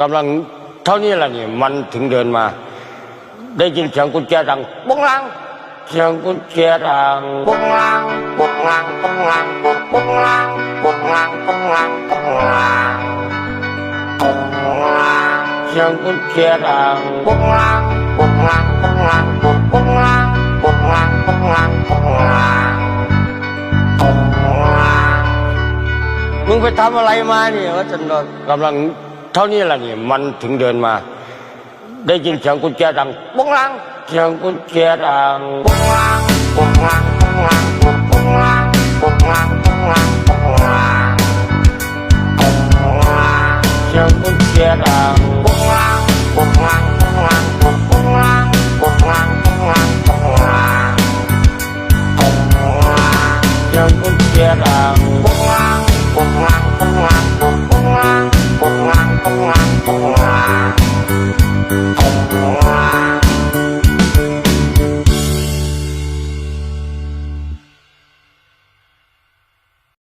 กำลังเท่านี้แหละนี่มันถึงเดินมา ได้ยินเสียงกุญแจดังปุ้งลังเสียงกุญแจดังปุ้งลังปุ้งลังปุ้งลังปุ้งปุ้งลังปุ้งลังปุ้งลังปุ้งลังปุ้งลังเสียงกุญแจดังปุ้งลังปุ้งลังปุ้งลังปุ้งปุ้งลังปุ้งลังปุ้งลังปุ้งลังปุ้งลังมึงไปทำอะไรมาเนี่ยว่าจันโดนกำลัง เท่านี้แหละนี่มันถึงเดินมา ได้ยินเสียงกุญแจดังปุ้งลังเสียงกุญแจดังปุ้งลังปุ้งลังปุ้งลังปุ้งลังปุ้งลังปุ้งลังปุ้งลังปุ้งลังเสียงกุญแจดังปุ้งลังปุ้งลังปุ้งลังปงปุ้งลังปุ้งลังปุ้งลังปุ้งลังปุ้งลังเสียงกุญแจดังปุ้งลัง